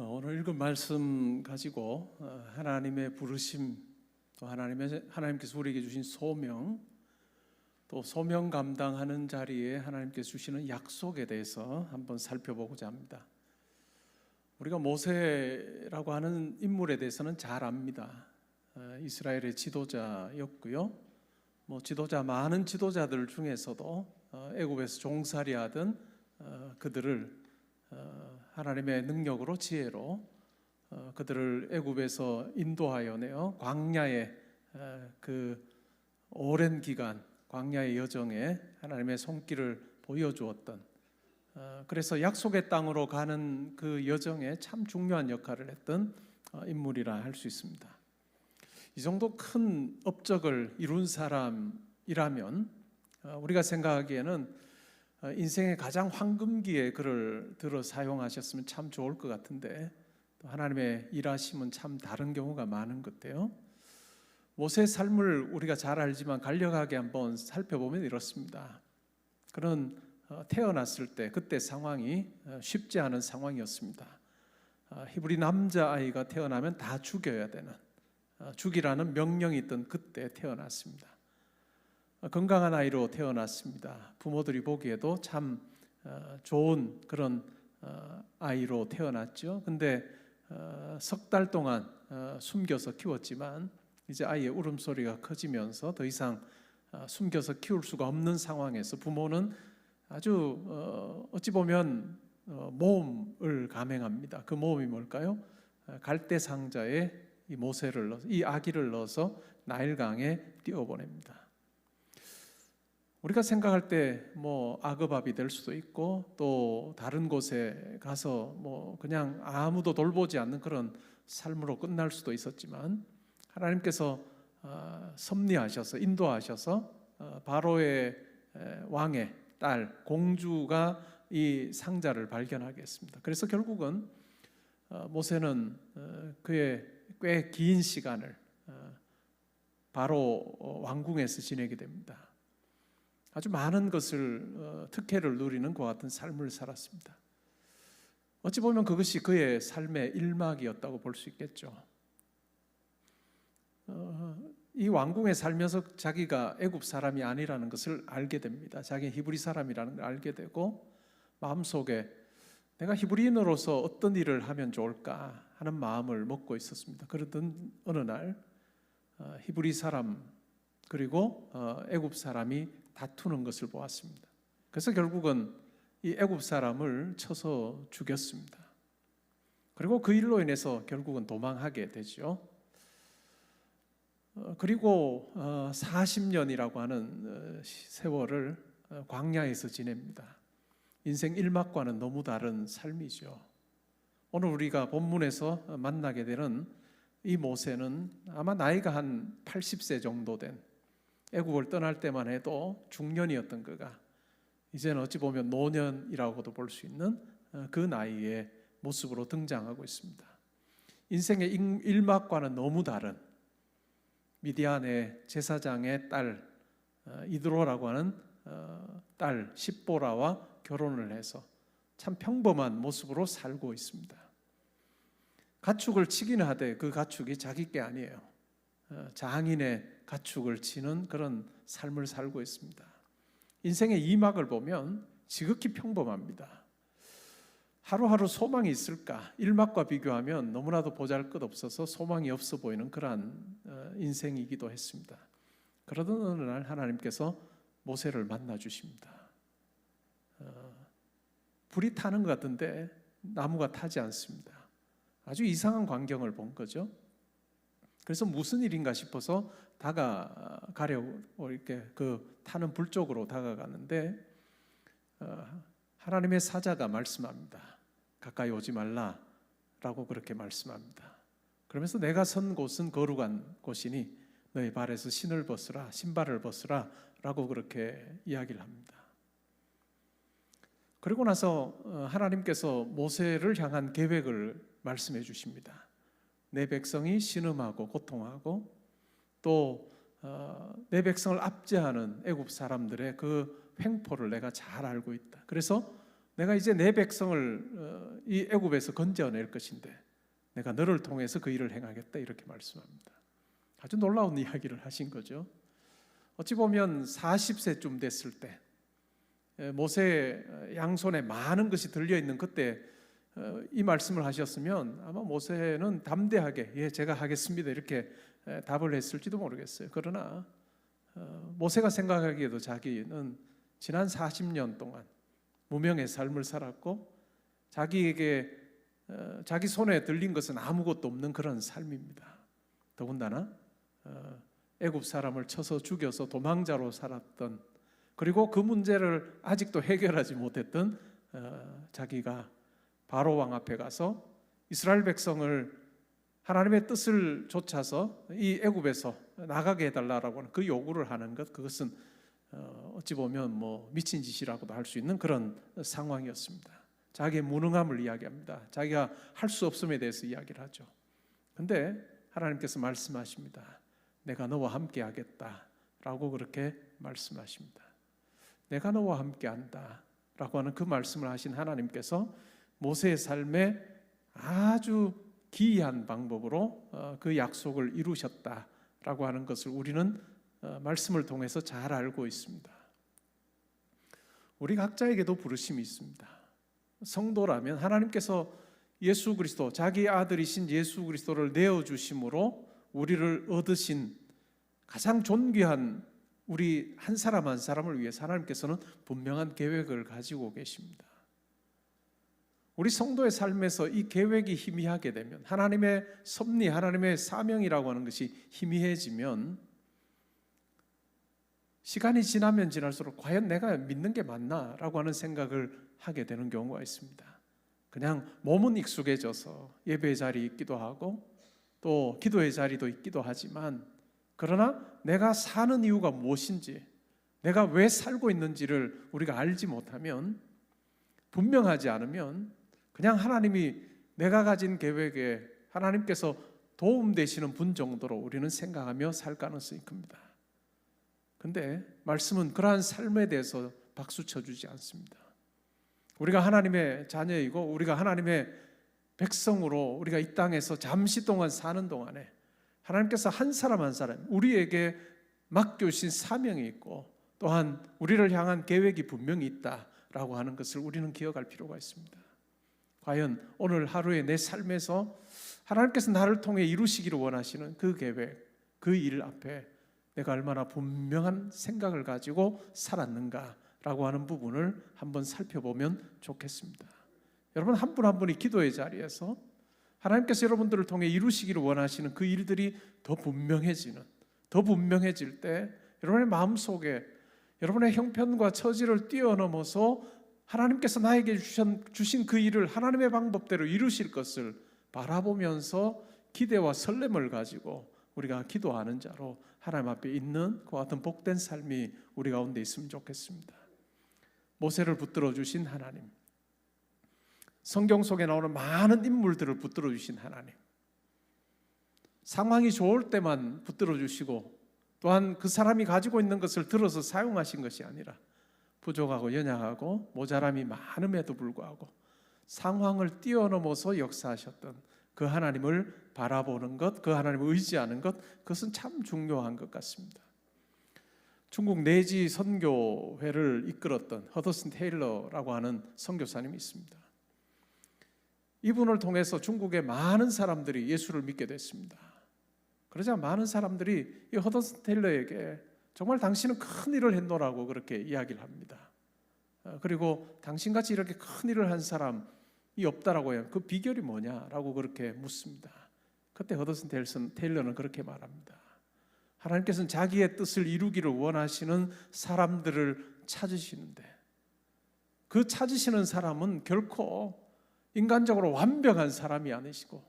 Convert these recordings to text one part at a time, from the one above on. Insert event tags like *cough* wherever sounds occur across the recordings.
어, 오늘 읽은 말씀 가지고 어, 하나님의 부르심 또 하나님의 하나님께서 우리에게 주신 소명 또 소명 감당하는 자리에 하나님께서 주시는 약속에 대해서 한번 살펴보고자 합니다. 우리가 모세라고 하는 인물에 대해서는 잘 압니다. 어, 이스라엘의 지도자였고요. 뭐 지도자 많은 지도자들 중에서도 어, 애굽에서 종살이하던 어, 그들을 어, 하나님의 능력으로 지혜로 어, 그들을 애굽에서 인도하여 내어 광야의 어, 그 오랜 기간 광야의 여정에 하나님의 손길을 보여주었던 어, 그래서 약속의 땅으로 가는 그 여정에 참 중요한 역할을 했던 어, 인물이라 할 수 있습니다. 이 정도 큰 업적을 이룬 사람이라면 어, 우리가 생각하기에는 어, 인생의 가장 황금기에 그를 들어 사용하셨으면 참 좋을 것 같은데 또 하나님의 일하심은 참 다른 경우가 많은 것 같아요. 모세의 삶을 우리가 잘 알지만 간략하게 한번 살펴보면 이렇습니다. 그는 어, 태어났을 때 그때 상황이 어, 쉽지 않은 상황이었습니다. 어, 히브리 남자 아이가 태어나면 다 죽여야 되는 어, 죽이라는 명령이 있던 그때 태어났습니다. 어, 건강한 아이로 태어났습니다. 부모들이 보기에도 참 어, 좋은 그런 어, 아이로 태어났죠. 근데 석 달 동안 어, 숨겨서 키웠지만 이제 아이의 울음소리가 커지면서 더 이상 어, 숨겨서 키울 수가 없는 상황에서 부모는 아주 어, 어찌 보면 어, 모험을 감행합니다. 그 모험이 뭘까요? 어, 갈대 상자에 이 모세를 넣어서 이 아기를 넣어서 나일강에 띄워보냅니다. 우리가 생각할 때뭐 아급압이 될 수도 있고 또 다른 곳에 가서 뭐 그냥 아무도 돌보지 않는 그런 삶으로 끝날 수도 있었지만 하나님께서 어, 섭리하셔서 인도하셔서 어, 바로의 에, 왕의 딸 공주가 이 상자를 발견하게 했습니다. 그래서 결국은 어, 모세는 어, 그의 꽤 긴 시간을 어, 바로 어, 왕궁에서 지내게 됩니다. 아주 많은 것을 어, 특혜를 누리는 그와 같은 삶을 살았습니다. 어찌 보면 그것이 그의 삶의 일막이었다고 볼 수 있겠죠. 어, 이 왕궁에 살면서 자기가 애굽 사람이 아니라는 것을 알게 됩니다. 자기 히브리 사람이라는 걸 알게 되고 마음속에 내가 히브리인으로서 어떤 일을 하면 좋을까 하는 마음을 먹고 있었습니다. 그러던 어느 날 어, 히브리 사람 그리고 어, 애굽 사람이 다투는 것을 보았습니다. 그래서 결국은 이 애굽 사람을 쳐서 죽였습니다. 그리고 그 일로 인해서 결국은 도망하게 되죠. 어, 그리고 40년이라고 하는 어, 세월을 어, 광야에서 지냅니다. 인생 일막과는 너무 다른 삶이죠. 오늘 우리가 본문에서 만나게 되는 이 모세는 아마 나이가 한 80세 정도 된 애국을 떠날 때만 해도 중년이었던 그가 이제는 어찌 보면 노년이라고도 볼 수 있는 그 나이의 모습으로 등장하고 있습니다. 인생의 일막과는 너무 다른 미디안의 제사장의 딸 어, 이드로라고 하는 어, 딸 십보라와 결혼을 해서 참 평범한 모습으로 살고 있습니다. 가축을 치긴 하되 그 가축이 자기 게 아니에요. 어, 장인의 가축을 치는 그런 삶을 살고 있습니다. 인생의 이막을 보면 지극히 평범합니다. 하루하루 소망이 있을까? 일막과 비교하면 너무나도 보잘 것 없어서 소망이 없어 보이는 그러한 어, 인생이기도 했습니다. 그러던 어느 날 하나님께서 모세를 만나 주십니다. 어, 불이 타는 것 같은데 나무가 타지 않습니다. 아주 이상한 광경을 본 거죠. 그래서 무슨 일인가 싶어서 다가가려고 이렇게 그 타는 불 쪽으로 다가가는데 어, 하나님의 사자가 말씀합니다. 가까이 오지 말라라고 그렇게 말씀합니다. 그러면서 내가 선 곳은 거룩한 곳이니 너희 발에서 신을 벗으라 신발을 벗으라라고 그렇게 이야기를 합니다. 그리고 나서 어, 하나님께서 모세를 향한 계획을 말씀해 주십니다. 내 백성이 신음하고 고통하고 또내 어, 백성을 압제하는 애굽 사람들의 그 횡포를 내가 잘 알고 있다. 그래서 내가 이제 내 백성을 어, 이 애굽에서 건져낼 것인데 내가 너를 통해서 그 일을 행하겠다 이렇게 말씀합니다. 아주 놀라운 이야기를 하신 거죠. 어찌 보면 40세쯤 됐을 때 에, 모세 양손에 많은 것이 들려 있는 그때 어, 이 말씀을 하셨으면 아마 모세는 담대하게 예 제가 하겠습니다 이렇게 에, 답을 했을지도 모르겠어요. 그러나 어, 모세가 생각하기에도 자기는 지난 40년 동안 무명의 삶을 살았고 자기에게 어, 자기 손에 들린 것은 아무것도 없는 그런 삶입니다. 더군다나 어, 애굽 사람을 쳐서 죽여서 도망자로 살았던 그리고 그 문제를 아직도 해결하지 못했던 어, 자기가 바로 왕 앞에 가서 이스라엘 백성을 하나님의 뜻을 좇아서 이 애굽에서 나가게 해달라라고 하는 그 요구를 하는 것 그것은 어, 어찌 보면 뭐 미친 짓이라고도 할 수 있는 그런 상황이었습니다. 자기의 무능함을 이야기합니다. 자기가 할 수 없음에 대해서 이야기를 하죠. 근데 하나님께서 말씀하십니다. 내가 너와 함께 하겠다라고 그렇게 말씀하십니다. 내가 너와 함께 한다라고 하는 그 말씀을 하신 하나님께서 모세의 삶에 아주 기이한 방법으로 어, 그 약속을 이루셨다라고 하는 것을 우리는 어, 말씀을 통해서 잘 알고 있습니다. 우리 각자에게도 부르심이 있습니다. 성도라면 하나님께서 예수 그리스도 자기 아들이신 예수 그리스도를 내어 주심으로 우리를 얻으신 가장 존귀한 우리 한 사람 한 사람을 위해서 하나님께서는 분명한 계획을 가지고 계십니다. 우리 성도의 삶에서 이 계획이 희미하게 되면 하나님의 섭리, 하나님의 사명이라고 하는 것이 희미해지면 시간이 지나면 지날수록 과연 내가 믿는 게 맞나라고 하는 생각을 하게 되는 경우가 있습니다. 그냥 몸은 익숙해져서 예배 자리 있기도 하고 또 기도의 자리도 있기도 하지만 그러나 내가 사는 이유가 무엇인지 내가 왜 살고 있는지를 우리가 알지 못하면 분명하지 않으면 그냥 하나님이 내가 가진 계획에 하나님께서 도움 되시는 분 정도로 우리는 생각하며 살 가능성이 큽니다. 근데 말씀은 그러한 삶에 대해서 박수 쳐주지 않습니다. 우리가 하나님의 자녀이고 우리가 하나님의 백성으로 우리가 이 땅에서 잠시 동안 사는 동안에 하나님께서 한 사람 한 사람 우리에게 맡겨주신 사명이 있고 또한 우리를 향한 계획이 분명히 있다라고 하는 것을 우리는 기억할 필요가 있습니다. 과연 오늘 하루의 내 삶에서 하나님께서 나를 통해 이루시기를 원하시는 그 계획, 그 일 앞에 내가 얼마나 분명한 생각을 가지고 살았는가라고 하는 부분을 한번 살펴보면 좋겠습니다. 여러분 한 분 한 분이 기도의 자리에서 하나님께서 여러분들을 통해 이루시기를 원하시는 그 일들이 더 분명해지는 더 분명해질 때 여러분의 마음 속에 여러분의 형편과 처지를 뛰어넘어서 하나님께서 나에게 주신, 주신 그 일을 하나님의 방법대로 이루실 것을 바라보면서 기대와 설렘을 가지고 우리가 기도하는 자로 하나님 앞에 있는 그 같은 복된 삶이 우리 가운데 있으면 좋겠습니다. 모세를 붙들어 주신 하나님. 성경 속에 나오는 많은 인물들을 붙들어 주신 하나님. 상황이 좋을 때만 붙들어 주시고 또한 그 사람이 가지고 있는 것을 들어서 사용하신 것이 아니라 부족하고 연약하고 모자람이 많음에도 불구하고 상황을 뛰어넘어서 역사하셨던 그 하나님을 바라보는 것, 그 하나님을 의지하는 것, 그것은 참 중요한 것 같습니다. 중국 내지 선교회를 이끌었던 허더슨 테일러라고 하는 선교사님이 있습니다. 이분을 통해서 중국의 많은 사람들이 예수를 믿게 됐습니다. 그러자 많은 사람들이 이 허더슨 테일러에게 정말 당신은 큰 일을 했노라고 그렇게 이야기를 합니다. 어, 그리고 당신같이 이렇게 큰 일을 한 사람이 없다라고 해요. 그 비결이 뭐냐라고 그렇게 묻습니다. 그때 허더슨 테일러는 그렇게 말합니다. 하나님께서는 자기의 뜻을 이루기를 원하시는 사람들을 찾으시는데 그 찾으시는 사람은 결코 인간적으로 완벽한 사람이 아니시고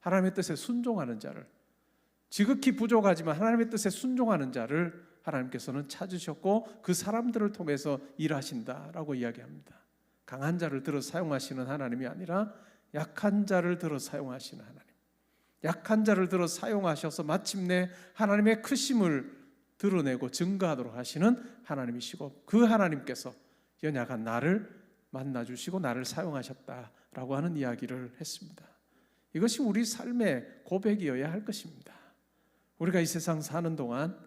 하나님의 뜻에 순종하는 자를 지극히 부족하지만 하나님의 뜻에 순종하는 자를 하나님께서는 찾으셨고 그 사람들을 통해서 일하신다라고 이야기합니다. 강한 자를 들어 사용하시는 하나님이 아니라 약한 자를 들어 사용하시는 하나님. 약한 자를 들어 사용하셔서 마침내 하나님의 크심을 드러내고 증거하도록 하시는 하나님이시고 그 하나님께서 연약한 나를 만나 주시고 나를 사용하셨다라고 하는 이야기를 했습니다. 이것이 우리 삶의 고백이어야 할 것입니다. 우리가 이 세상 사는 동안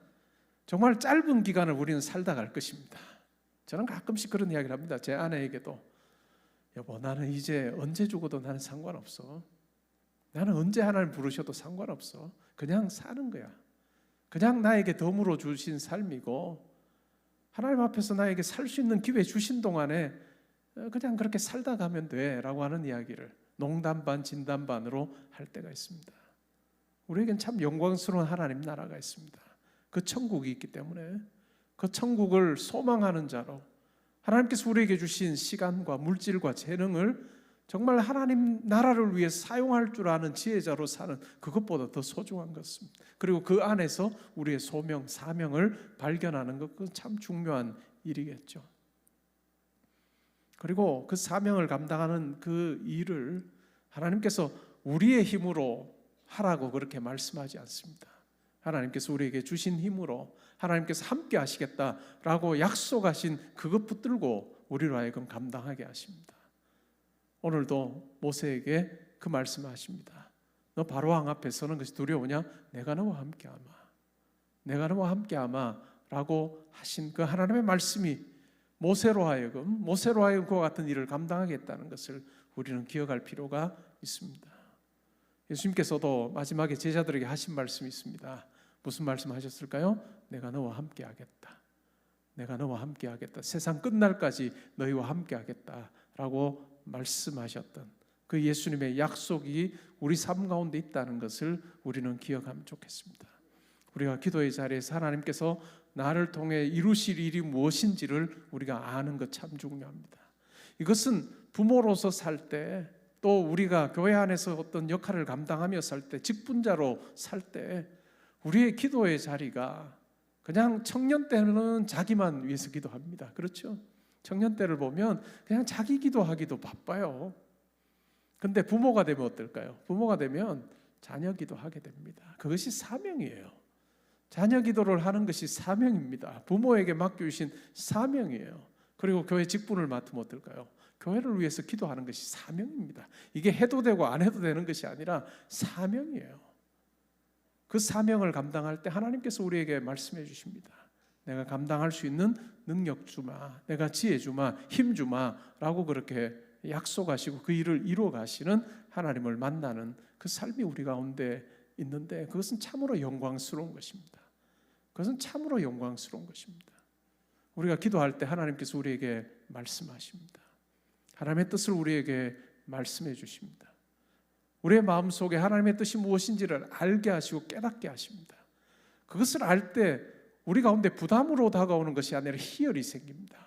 정말 짧은 기간을 우리는 살다 갈 것입니다. 저는 가끔씩 그런 이야기를 합니다. 제 아내에게도 여보 나는 이제 언제 죽어도 나는 상관없어. 나는 언제 하나님 부르셔도 상관없어. 그냥 사는 거야. 그냥 나에게 덤으로 주신 삶이고 하나님 앞에서 나에게 살 수 있는 기회 주신 동안에 그냥 그렇게 살다 가면 돼라고 하는 이야기를 농담 반 진담 반으로 할 때가 있습니다. 우리에겐 참 영광스러운 하나님 나라가 있습니다. 그 천국이 있기 때문에 그 천국을 소망하는 자로 하나님께서 우리에게 주신 시간과 물질과 재능을 정말 하나님 나라를 위해 사용할 줄 아는 지혜자로 사는 그것보다 더 소중한 것입니다. 그리고 그 안에서 우리의 소명, 사명을 발견하는 것, 그건 참 중요한 일이겠죠. 그리고 그 사명을 감당하는 그 일을 하나님께서 우리의 힘으로 하라고 그렇게 말씀하지 않습니다. 하나님께서 우리에게 주신 힘으로 하나님께서 함께 하시겠다라고 약속하신 그것 붙들고 우리로 하여금 감당하게 하십니다. 오늘도 모세에게 그 말씀하십니다. 너 바로왕 앞에 서는 것이 두려우냐? 내가 너와 함께하마. 내가 너와 함께하마라고 하신 그 하나님의 말씀이 모세로 하여금 모세로 하여금 그와 같은 일을 감당하겠다는 것을 우리는 기억할 필요가 있습니다. 예수님께서도 마지막에 제자들에게 하신 말씀이 있습니다. 무슨 말씀 하셨을까요? 내가 너와 함께 하겠다. 내가 너와 함께 하겠다. 세상 끝날까지 너희와 함께 하겠다라고 말씀하셨던 그 예수님의 약속이 우리 삶 가운데 있다는 것을 우리는 기억하면 좋겠습니다. 우리가 기도의 자리에서 하나님께서 나를 통해 이루실 일이 무엇인지를 우리가 아는 것 참 중요합니다. 이것은 부모로서 살 때, 또 우리가 교회 안에서 어떤 역할을 감당하며 살 때, 직분자로 살 때, 우리의 기도의 자리가 그냥 청년 때는 자기만 위해서 기도합니다. 그렇죠? 청년 때를 보면 그냥 자기 기도하기도 바빠요. 근데 부모가 되면 어떨까요? 부모가 되면 자녀 기도하게 됩니다. 그것이 사명이에요. 자녀 기도를 하는 것이 사명입니다. 부모에게 맡겨주신 사명이에요. 그리고 교회 직분을 맡으면 어떨까요? 교회를 위해서 기도하는 것이 사명입니다. 이게 해도 되고 안 해도 되는 것이 아니라 사명이에요. 그 사명을 감당할 때 하나님께서 우리에게 말씀해 주십니다. 내가 감당할 수 있는 능력 주마, 내가 지혜 주마, 힘 주마라고 그렇게 약속하시고 그 일을 이루어 가시는 하나님을 만나는 그 삶이 우리 가운데 있는데 그것은 참으로 영광스러운 것입니다. 그것은 참으로 영광스러운 것입니다. 우리가 기도할 때 하나님께서 우리에게 말씀하십니다. 하나님의 뜻을 우리에게 말씀해 주십니다. 우리의 마음 속에 하나님의 뜻이 무엇인지를 알게 하시고 깨닫게 하십니다. 그것을 알 때 우리 가운데 부담으로 다가오는 것이 아니라 희열이 생깁니다.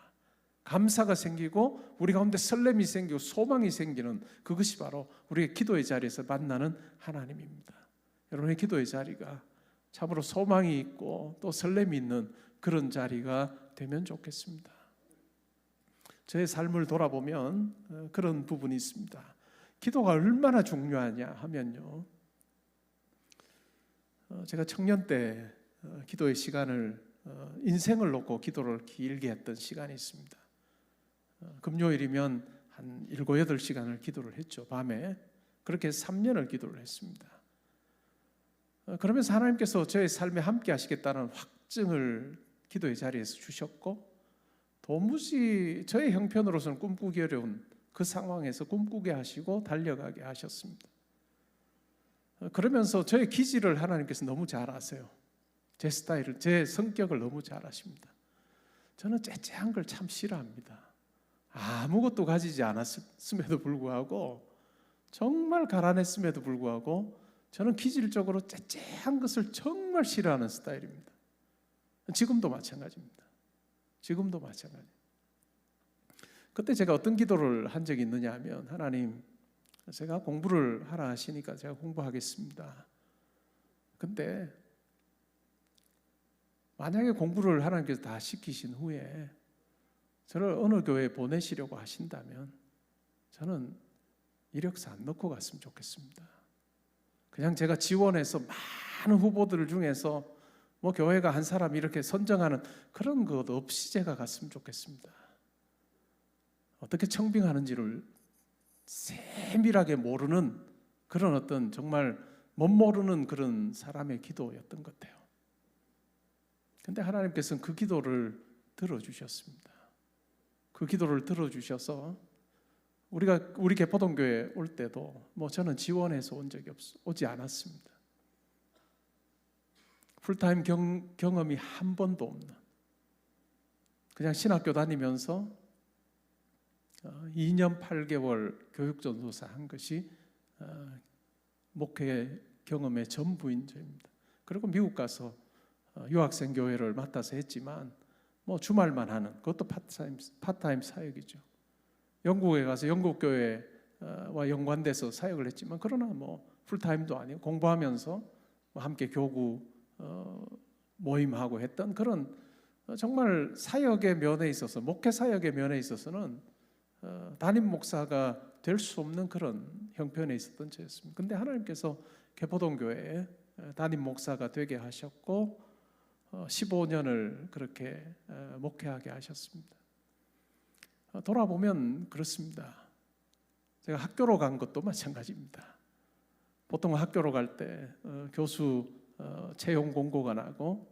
감사가 생기고 우리 가운데 설렘이 생기고 소망이 생기는 그것이 바로 우리의 기도의 자리에서 만나는 하나님입니다. 여러분의 기도의 자리가 참으로 소망이 있고 또 설렘이 있는 그런 자리가 되면 좋겠습니다. 저의 삶을 돌아보면 어, 그런 부분이 있습니다. 기도가 얼마나 중요하냐 하면요. 어, 제가 청년 때 어, 기도의 시간을 인생을 놓고 기도를 길게 했던 시간이 있습니다. 금요일이면 한 7, 8시간을 기도를 했죠. 밤에. 그렇게 3년을 기도를 했습니다. 그러면서 하나님께서 저의 삶에 함께 하시겠다는 확증을 기도의 자리에서 주셨고 도무지 저의 형편으로서는 꿈꾸기 어려운 그 상황에서 꿈꾸게 하시고 달려가게 하셨습니다. 그러면서 저의 기질을 하나님께서 너무 잘 아세요. 제 스타일을, 제 성격을 너무 잘 아십니다. 저는 째째한 걸 참 싫어합니다. 아무것도 가지지 않았음에도 불구하고 정말 가난했음에도 불구하고 저는 기질적으로 째째한 것을 정말 싫어하는 스타일입니다. 지금도 마찬가지입니다. 지금도 마찬가지. 그때 제가 어떤 기도를 한 적이 있느냐 하면 하나님 제가 공부를 하라 하시니까 제가 공부하겠습니다. 근데 만약에 공부를 하나님께서 다 시키신 후에 저를 어느 교회에 보내시려고 하신다면 저는 이력서 안 넣고 갔으면 좋겠습니다. 그냥 제가 지원해서 많은 후보들 중에서 뭐 교회가 한 사람 이렇게 선정하는 그런 것 없이 제가 갔으면 좋겠습니다. 어떻게 청빙하는지를 세밀하게 모르는 그런 어떤 정말 못 모르는 그런 사람의 기도였던 것 같아요. 근데 하나님께서는 그 기도를 들어주셨습니다. 그 기도를 들어주셔서 우리가 우리 개포동교회 올 때도 뭐 저는 지원해서 온 적이 없 오지 않았습니다. 풀타임 경, 경험이 한 번도 없는 그냥 신학교 다니면서 2년 8개월 교육전도사 한 것이 어, 목회 경험의 전부인 저입니다. 그리고 미국 가서 어, 유학생 교회를 맡아서 했지만 뭐 주말만 하는 그것도 파타임 파타임 사역이죠. 영국에 가서 영국 교회와 연관돼서 사역을 했지만 그러나 뭐 풀타임도 아니고 공부하면서 뭐 함께 교구 어, 모임하고 했던 그런 정말 사역의 면에 있어서 목회 사역의 면에 있어서는 어, 담임 목사가 될 수 없는 그런 형편에 있었던 저였습니다. 근데 하나님께서 개포동 교회에 담임 목사가 되게 하셨고 15년을 그렇게 어, 목회하게 하셨습니다. 어, 돌아보면 그렇습니다. 제가 학교로 간 것도 마찬가지입니다. 보통 학교로 갈 때 교수 채용 공고가 나고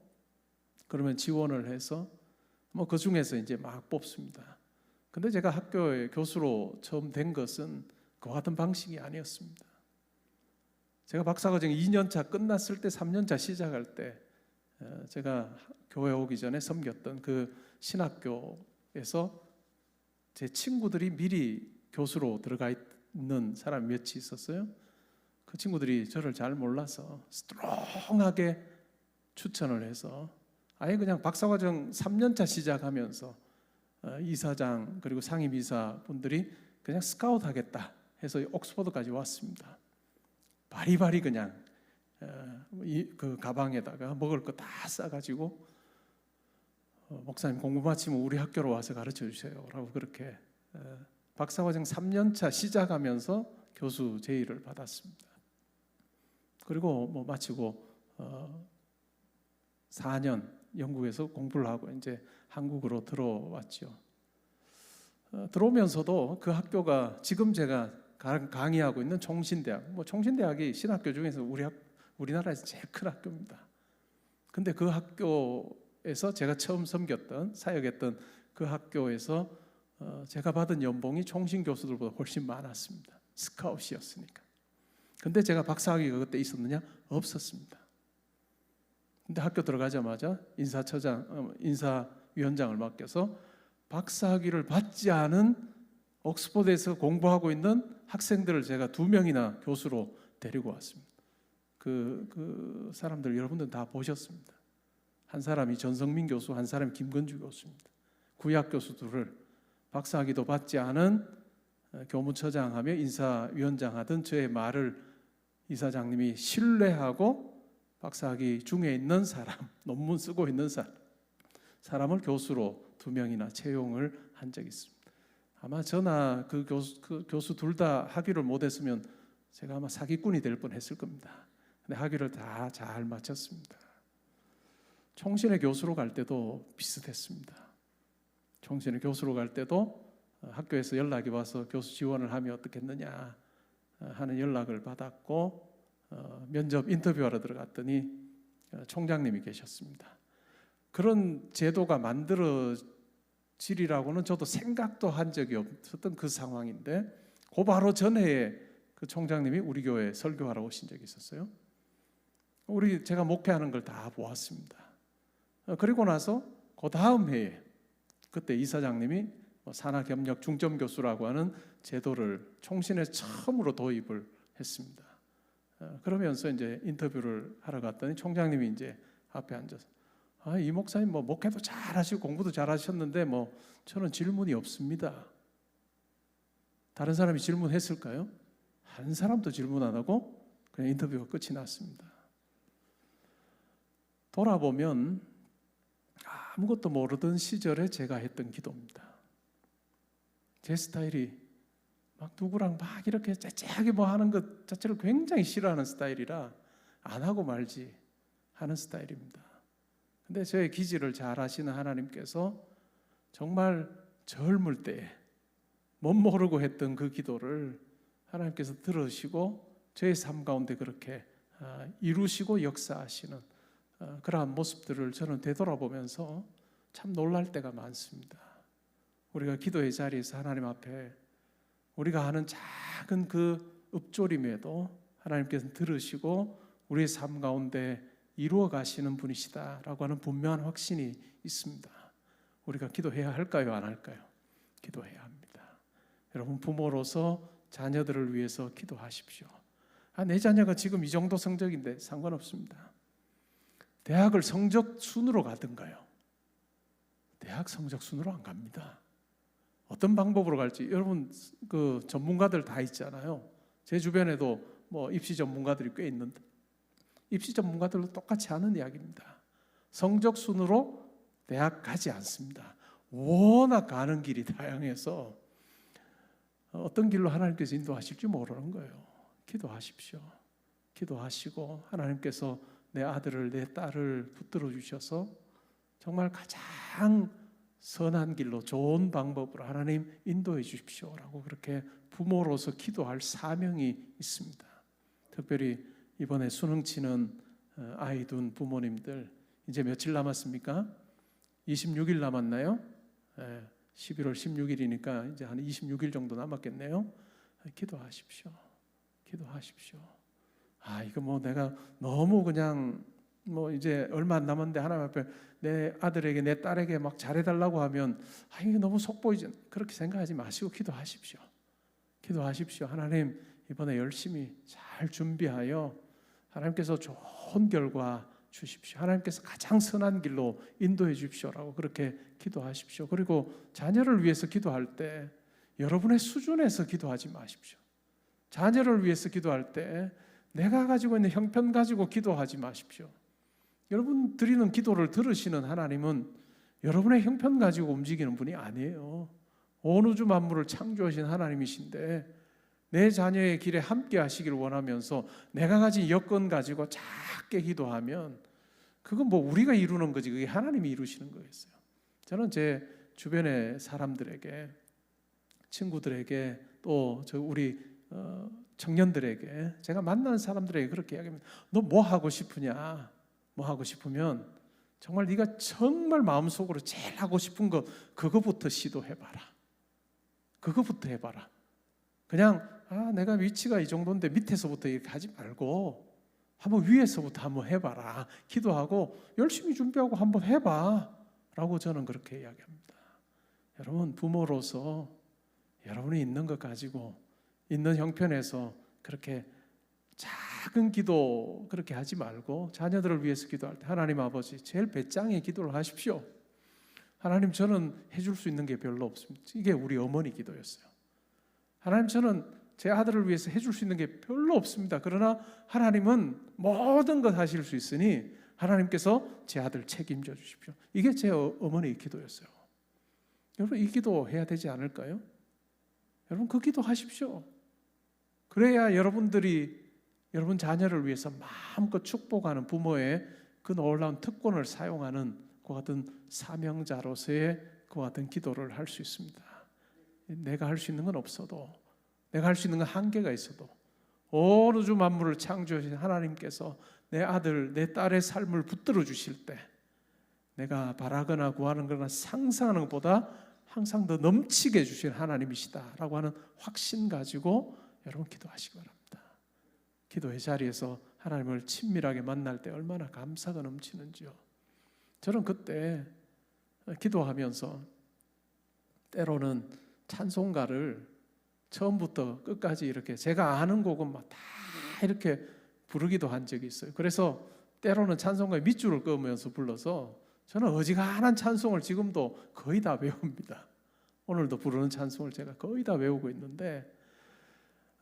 그러면 지원을 해서 뭐 그 중에서 이제 막 뽑습니다. 근데 제가 학교에 교수로 처음 된 것은 그와 같은 방식이 아니었습니다. 제가 박사과정 2년차 끝났을 때 3년차 시작할 때 어, 제가 교회 오기 전에 섬겼던 그 신학교에서 제 친구들이 미리 교수로 들어가 있는 사람 몇이 있었어요. 그 친구들이 저를 잘 몰라서 스트롱하게 추천을 해서 아예 그냥 박사과정 3년차 시작하면서 어, 이사장 그리고 상임 이사 분들이 그냥 스카우트 하겠다 해서 옥스퍼드까지 왔습니다. 바리바리 그냥 어, 그 가방에다가 먹을 거 다 싸가지고 어, 목사님 공부 마치면 우리 학교로 와서 가르쳐 주세요라고 그렇게 박사과정 3년차 시작하면서 교수 제의를 받았습니다. 그리고 뭐 마치고 4년 영국에서 공부를 하고 이제 한국으로 들어왔죠. 어, 들어오면서도 그 학교가 지금 제가 강의하고 있는 총신대학, 뭐 총신대학이 신학교 중에서 우리 학, 우리나라에서 제일 큰 학교입니다. 근데 그 학교에서 제가 처음 섬겼던 사역했던 그 학교에서 어, 제가 받은 연봉이 총신 교수들보다 훨씬 많았습니다. 스카웃이었으니까. 근데 제가 박사학위가 그때 있었느냐? 없었습니다. 근데 학교 들어가자마자 인사처장, 어, 인사위원장을 맡겨서 박사학위를 받지 않은 옥스퍼드에서 공부하고 있는 학생들을 제가 두 명이나 교수로 데리고 왔습니다. 그, 그 사람들 여러분들 다 보셨습니다. 한 사람이 전성민 교수, 한 사람이 김건주 교수입니다. 구약 교수 들을 박사학위도 받지 않은 어, 교무처장하며 인사위원장 하던 저의 말을 이사장님이 신뢰하고 박사학위 중에 있는 사람, *laughs* 논문 쓰고 있는 사람, 사람을 교수로 두 명이나 채용을 한 적이 있습니다. 아마 저나 그 교수, 그 교수 둘 다 학위를 못했으면 제가 아마 사기꾼이 될 뻔했을 겁니다. 근데 학위를 다 잘 마쳤습니다. 총신의 교수로 갈 때도 비슷했습니다. 총신의 교수로 갈 때도 학교에서 연락이 와서 교수 지원을 하면 어떻겠느냐 하는 연락을 받았고 어, 면접 인터뷰하러 들어갔더니 어, 총장님이 계셨습니다. 그런 제도가 만들어지리라고는 저도 생각도 한 적이 없었던 그 상황인데 그 바로 전해에 그 총장님이 우리 교회 설교하러 오신 적이 있었어요. 우리 제가 목회하는 걸 다 보았습니다. 어, 그리고 나서 그 다음 해에 그때 이사장님이 뭐 산하협력 중점 교수라고 하는 제도를 총신에 처음으로 도입을 했습니다. 어, 그러면서 이제 인터뷰를 하러 갔더니 총장님이 이제 앞에 앉아서 아, 이 목사님 뭐 목회도 잘하시고 공부도 잘하셨는데 뭐 저는 질문이 없습니다. 다른 사람이 질문했을까요? 한 사람도 질문 안 하고 그냥 인터뷰가 끝이 났습니다. 돌아보면 아무것도 모르던 시절에 제가 했던 기도입니다. 제 스타일이 막 누구랑 막 이렇게 째째하게 뭐 하는 것 자체를 굉장히 싫어하는 스타일이라 안 하고 말지 하는 스타일입니다. 근데 저의 기질을 잘 아시는 하나님께서 정말 젊을 때에 못 모르고 했던 그 기도를 하나님께서 들으시고 저의 삶 가운데 그렇게 아, 이루시고 역사하시는 아, 그러한 모습들을 저는 되돌아보면서 참 놀랄 때가 많습니다. 우리가 기도의 자리에서 하나님 앞에 우리가 하는 작은 그 읊조림에도 하나님께서 들으시고 우리의 삶 가운데 이루어 가시는 분이시다라고 하는 분명한 확신이 있습니다. 우리가 기도해야 할까요, 안 할까요? 기도해야 합니다. 여러분 부모로서 자녀들을 위해서 기도하십시오. 아, 내 자녀가 지금 이 정도 성적인데 상관없습니다. 대학을 성적 순으로 가든가요. 대학 성적 순으로 안 갑니다. 어떤 방법으로 갈지 여러분 그 전문가들 다 있잖아요. 제 주변에도 뭐 입시 전문가들이 꽤 있는데 입시 전문가들도 똑같이 하는 이야기입니다. 성적 순으로 대학 가지 않습니다. 워낙 가는 길이 다양해서 어떤 길로 하나님께서 인도하실지 모르는 거예요. 기도하십시오. 기도하시고 하나님께서 내 아들을 내 딸을 붙들어 주셔서 정말 가장 선한 길로 좋은 방법으로 하나님 인도해 주십시오라고 그렇게 부모로서 기도할 사명이 있습니다. 특별히 이번에 수능 치는 어, 아이 둔 부모님들 이제 며칠 남았습니까? 26일 남았나요? 11월 16일이니까 이제 한 26일 정도 남았겠네요. 기도하십시오. 기도하십시오. 아, 이거 뭐 내가 너무 그냥 뭐 이제 얼마 안 남았는데 하나님 앞에 내 아들에게 내 딸에게 막 잘해달라고 하면 아 이게 너무 속보이지 그렇게 생각하지 마시고 기도하십시오. 기도하십시오. 하나님 이번에 열심히 잘 준비하여 하나님께서 좋은 결과 주십시오. 하나님께서 가장 선한 길로 인도해 주십시오라고 그렇게 기도하십시오. 그리고 자녀를 위해서 기도할 때 여러분의 수준에서 기도하지 마십시오. 자녀를 위해서 기도할 때 내가 가지고 있는 형편 가지고 기도하지 마십시오. 여러분 드리는 기도를 들으시는 하나님은 여러분의 형편 가지고 움직이는 분이 아니에요. 온 우주 만물을 창조하신 하나님이신데 내 자녀의 길에 함께 하시기를 원하면서 내가 가진 여건 가지고 작게 기도하면 그건 뭐 우리가 이루는 거지 그게 하나님이 이루시는 거겠어요. 저는 제 주변의 사람들에게 친구들에게 또 저 우리 어, 청년들에게 제가 만나는 사람들에게 그렇게 이야기합니다. 너뭐 하고 싶으냐? 뭐 하고 싶으면 정말 네가 정말 마음속으로 제일 하고 싶은 거 그거부터 시도해 봐라. 그거부터 해 봐라. 그냥 아, 내가 위치가 이 정도인데 밑에서부터 이렇게 하지 말고 한번 위에서부터 한번 해 봐라. 기도하고 열심히 준비하고 한번 해 봐. 라고 저는 그렇게 이야기합니다. 여러분, 부모로서 여러분이 있는 것 가지고 있는 형편에서 그렇게 작은 기도 그렇게 하지 말고 자녀들을 위해서 기도할 때 하나님 아버지 제일 배짱에 기도를 하십시오. 하나님 저는 해줄 수 있는 게 별로 없습니다. 이게 우리 어머니 기도였어요. 하나님 저는 제 아들을 위해서 해줄 수 있는 게 별로 없습니다. 그러나 하나님은 모든 것 하실 수 있으니 하나님께서 제 아들 책임져 주십시오. 이게 제 어, 어머니의 기도였어요. 여러분 이 기도 해야 되지 않을까요? 여러분 그 기도 하십시오. 그래야 여러분들이 여러분 자녀를 위해서 마음껏 축복하는 부모의 그 놀라운 특권을 사용하는 그 같은 사명자로서의 그 같은 기도를 할 수 있습니다. 내가 할 수 있는 건 없어도 내가 할 수 있는 건 한계가 있어도 온 우주 만물을 창조하신 하나님께서 내 아들, 내 딸의 삶을 붙들어 주실 때 내가 바라거나 구하는 거나 상상하는 것보다 항상 더 넘치게 주신 하나님이시다라고 하는 확신 가지고 여러분 기도하시기 바랍니다. 기도의 자리에서 하나님을 친밀하게 만날 때 얼마나 감사가 넘치는지요. 저는 그때 기도하면서 때로는 찬송가를 처음부터 끝까지 이렇게 제가 아는 곡은 막 다 이렇게 부르기도 한 적이 있어요. 그래서 때로는 찬송가에 밑줄을 그으면서 불러서 저는 어지간한 찬송을 지금도 거의 다 외웁니다. 오늘도 부르는 찬송을 제가 거의 다 외우고 있는데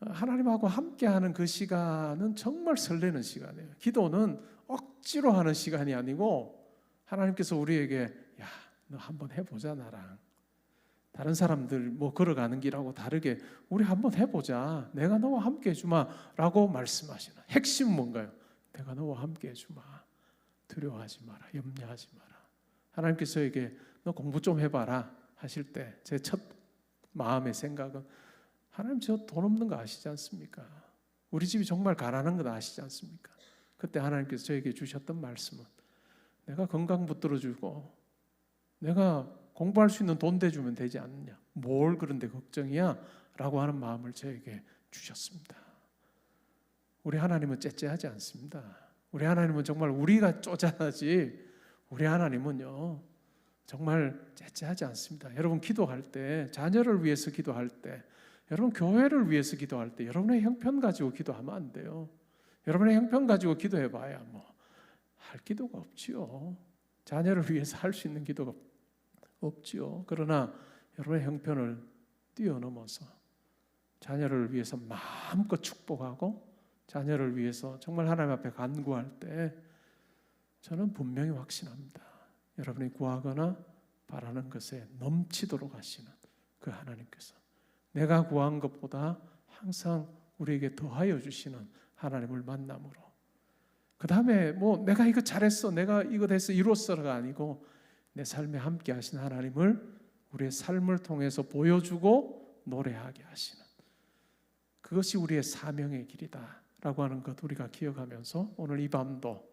하나님하고 함께하는 그 시간은 정말 설레는 시간이에요. 기도는 억지로 하는 시간이 아니고 하나님께서 우리에게 야, 너 한번 해보자 나랑. 다른 사람들 뭐 걸어가는 길하고 다르게 우리 한번 해보자. 내가 너와 함께 해주마라고 말씀하시는 핵심 뭔가요? 내가 너와 함께 해주마. 두려워하지 마라. 염려하지 마라. 하나님께서에게 너 공부 좀 해봐라 하실 때 제 첫 마음의 생각은 하나님 저 돈 없는 거 아시지 않습니까? 우리 집이 정말 가난한 거 아시지 않습니까? 그때 하나님께서 저에게 주셨던 말씀은 내가 건강 붙들어 주고 내가 공부할 수 있는 돈 대주면 되지 않느냐. 뭘 그런데 걱정이야? 라고 하는 마음을 저에게 주셨습니다. 우리 하나님은 째째하지 않습니다. 우리 하나님은 정말 우리가 쪼잔하지 우리 하나님은요 정말 째째하지 않습니다. 여러분 기도할 때 자녀를 위해서 기도할 때 여러분 교회를 위해서 기도할 때 여러분의 형편 가지고 기도하면 안 돼요. 여러분의 형편 가지고 기도해 봐야 뭐 할 기도가 없지요. 자녀를 위해서 할 수 있는 기도가 없지요. 그러나 여러분의 형편을 뛰어넘어서 자녀를 위해서 마음껏 축복하고 자녀를 위해서 정말 하나님 앞에 간구할 때 저는 분명히 확신합니다. 여러분이 구하거나 바라는 것에 넘치도록 하시는 그 하나님께서 내가 구한 것보다 항상 우리에게 더하여 주시는 하나님을 만남으로. 그 다음에 뭐 내가 이거 잘했어 내가 이거 됐어 이로써가 아니고 내 삶에 함께 하신 하나님을 우리의 삶을 통해서 보여주고 노래하게 하시는 그것이 우리의 사명의 길이다 라고 하는 것 우리가 기억하면서 오늘 이 밤도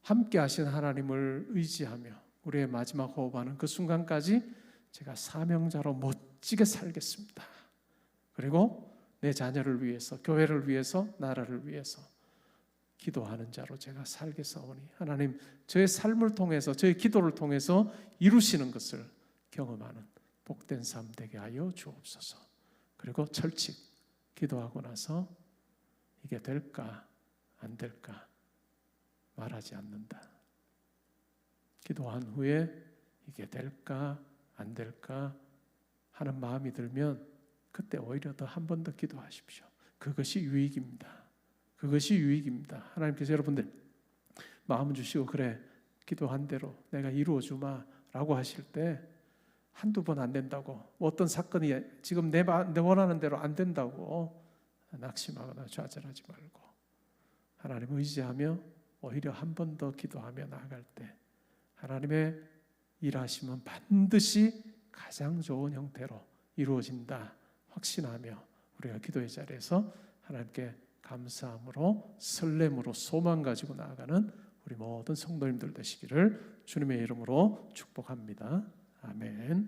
함께 하신 하나님을 의지하며 우리의 마지막 호흡하는 그 순간까지 제가 사명자로 멋 지게 살겠습니다. 그리고 내 자녀를 위해서, 교회를 위해서, 나라를 위해서 기도하는 자로 제가 살겠사오니 하나님 저의 삶을 통해서 저의 기도를 통해서 이루시는 것을 경험하는 복된 삶 되게 하여 주옵소서. 그리고 철칙 기도하고 나서 이게 될까 안 될까 말하지 않는다. 기도한 후에 이게 될까 안 될까 하는 마음이 들면 그때 오히려 더 한 번 더 기도하십시오. 그것이 유익입니다. 그것이 유익입니다. 하나님께서 여러분들 마음 주시고 그래 기도한 대로 내가 이루어 주마라고 하실 때 한두 번 안 된다고 뭐 어떤 사건이 지금 내, 마- 내 원하는 대로 안 된다고 낙심하거나 좌절하지 말고 하나님 의지하며 오히려 한 번 더 기도하며 나아갈 때 하나님의 일하심은 반드시 가장 좋은 형태로 이루어진다 확신하며 우리가 기도의 자리에서 하나님께 감사함으로 설렘으로 소망 가지고 나아가는 우리 모든 성도님들 되시기를 주님의 이름으로 축복합니다. 아멘.